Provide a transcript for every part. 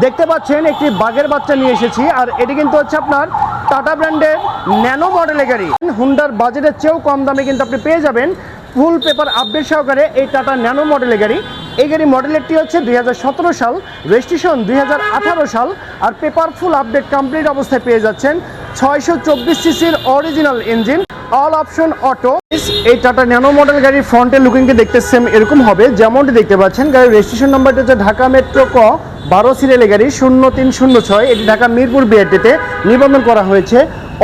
দেখতে পাচ্ছেন, একটি বাঘের বাচ্চা নিয়ে এসেছি, আর এটি কিন্তু হচ্ছে আপনার টাটা ব্র্যান্ডের ন্যানো মডেলের গাড়ি। হুন্ডার বাজেটের চেয়েও কম দামে কিন্তু আপনি পেয়ে যাবেন ফুল পেপার আপডেট সহকারে এই টাটা ন্যানো মডেলের গাড়ি। এই গাড়ি মডেলেরটি হচ্ছে দুই হাজার সতেরো সাল, রেজিস্ট্রেশন দুই হাজার আঠারো সাল, আর পেপার ফুল আপডেট কমপ্লিট অবস্থায় পেয়ে যাচ্ছেন ছয়শো চব্বিশ সিসির original engine, all option auto. এই টাটা ন্যানো মডেল গাড়ির ফ্রন্টের লুকিংকে দেখতে সেম এরকম হবে, যেমনটি দেখতে পাচ্ছেন, গাড়ির রেজিস্ট্রেশন নাম্বারটা হচ্ছে ঢাকা মেট্রো ক বারো সিরিয়ালে গাড়ি শূন্য তিন শূন্য ছয়। এটি ঢাকা মিরপুর বিআরটিতে নিবন্ধন করা হয়েছে।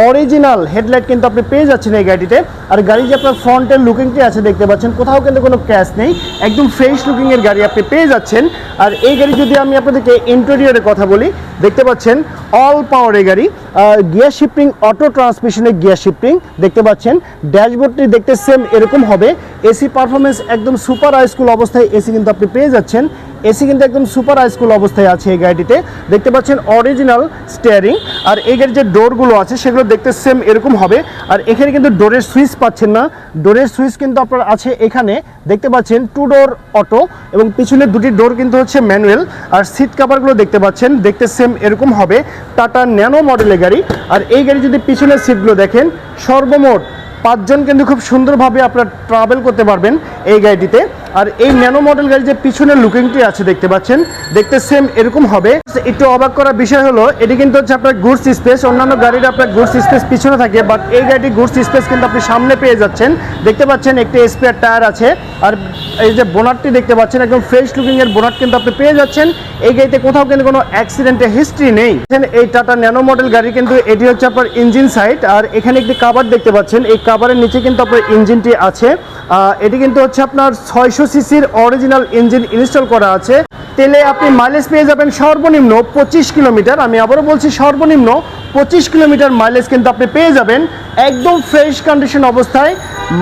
অরিজিনাল হেডলাইট কিন্তু আপনি পেয়ে যাচ্ছেন এই গাড়িতে আর গাড়ি যে আপনার ফ্রন্টের লুকিংটি আছে দেখতে পাচ্ছেন, কোথাও কিন্তু কোনো ক্যাশ নেই। একদম ফ্রেশ লুকিংয়ের গাড়ি আপনি পেয়ে যাচ্ছেন। আর এই গাড়ি যদি আমি আপনাদেরকে ইন্টেরিয়রের কথা বলি, দেখতে পাচ্ছেন অল পাওয়ারের গাড়ি। গিয়ার শিফটিং, অটো ট্রান্সমিশনের গিয়ার শিফটিং, দেখতে পাচ্ছেন, ড্যাশবোর্ডটি দেখতে সেম এরকম হবে। এসি পারফরমেন্স একদম সুপার হাইস্কুল অবস্থায় এসি কিন্তু আপনি পেয়ে যাচ্ছেন। এসি কিন্তু একদম সুপার হাইস্কুল অবস্থায় আছে এই গাড়িটিতে। দেখতে পাচ্ছেন অরিজিনাল স্টিয়ারিং আর এই গাড়ির যে ডোরগুলো আছে, সেগুলো দেখতে সেম এরকম হবে। আর এখানে কিন্তু ডোরের সুইচ পাচ্ছেন না। ডোরের সুইচ কিন্তু আপনার আছে এখানে। দেখতে পাচ্ছেন টু ডোর অটো এবং পিছনের দুটি ডোর কিন্তু হচ্ছে ম্যানুয়াল আর সিট কাভারগুলো দেখতে পাচ্ছেন, দেখতে সেম এরকম হবে। টাটা ন্যানো মডেলের গাড়ি। আর এই গাড়ি যদি পিছনের সিটগুলো দেখেন, সর্বমোট পাঁচজন কিন্তু খুব সুন্দরভাবে আপনার ট্রাভেল করতে পারবেন এই গাড়িটিতে। আর এই ন্যানো মডেল গাড়ি যে পিছনের লুকিংটি আছে দেখতে পাচ্ছেন, দেখতে সেম এরকম হবে। একটু অবাক করার বিষয় হলো, এটি কিন্তু হচ্ছে আপনার গুডস স্পেস অন্যান্য গাড়ির আপনার গুডস স্পেস পিছনে থাকে বাট এই গাড়িটি গুডস স্পেস কিন্তু আপনি সামনে পেয়ে যাচ্ছেন। দেখতে পাচ্ছেন একটি স্পেয়ার টায়ার আছে, আর এই যে বোনারটি দেখতে পাচ্ছেন, একদম ফ্রেশ লুকিং এর বোনাট কিন্তু আপনি পেয়ে যাচ্ছেন। এই গাড়িতে কোথাও কিন্তু কোনো অ্যাক্সিডেন্টের হিস্ট্রি নেই। এই টাটা ন্যানো মডেল গাড়ি কিন্তু এটি হচ্ছে আপনার ইঞ্জিন সাইড আর এখানে একটি কাভার দেখতে পাচ্ছেন, এই কাভারের নিচে কিন্তু আপনার ইঞ্জিনটি আছে। এটি কিন্তু হচ্ছে আপনার ছয়শো সিসির অরিজিনাল ইঞ্জিন ইনস্টল করা আছে। তেলে আপনি মাইলেজ পেয়ে যাবেন সর্বনিম্ন পঁচিশ কিলোমিটার। আমি আবারও বলছি সর্বনিম্ন পঁচিশ কিলোমিটার মাইলেজ কিন্তু আপনি পেয়ে যাবেন একদম ফ্রেশ কন্ডিশন অবস্থায়।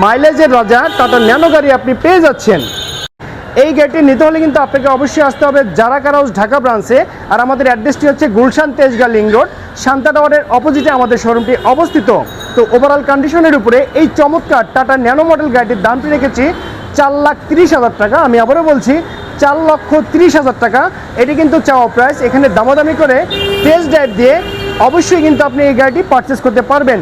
মাইলেজের রাজা টাটা ন্যানো গাড়ি আপনি পেয়ে যাচ্ছেন। এই গাড়িটি নিতে হলে কিন্তু আপনাকে অবশ্যই আসতে হবে জারা কারাউস ঢাকা ব্রাঞ্চে আর আমাদের অ্যাড্রেসটি হচ্ছে গুলশান তেজগা লিং রোড শান্তা টাওয়ারের অপোজিটে আমাদের শোরুমটি অবস্থিত। তো ওভারঅল কন্ডিশনের উপরে এই চমৎকার টাটা ন্যানো মডেল গাড়িটির দামটি রেখেছি চার লাখ তিরিশ হাজার টাকা, আমি আবারও বলছি, চার লক্ষ তিরিশ হাজার টাকা। এটি কিন্তু চাওয়া প্রাইস এখানে দামাদামি করে টেস্ট ড্রাইভ দিয়ে অবশ্যই কিন্তু আপনি এই গাড়িটি পারচেস করতে পারবেন।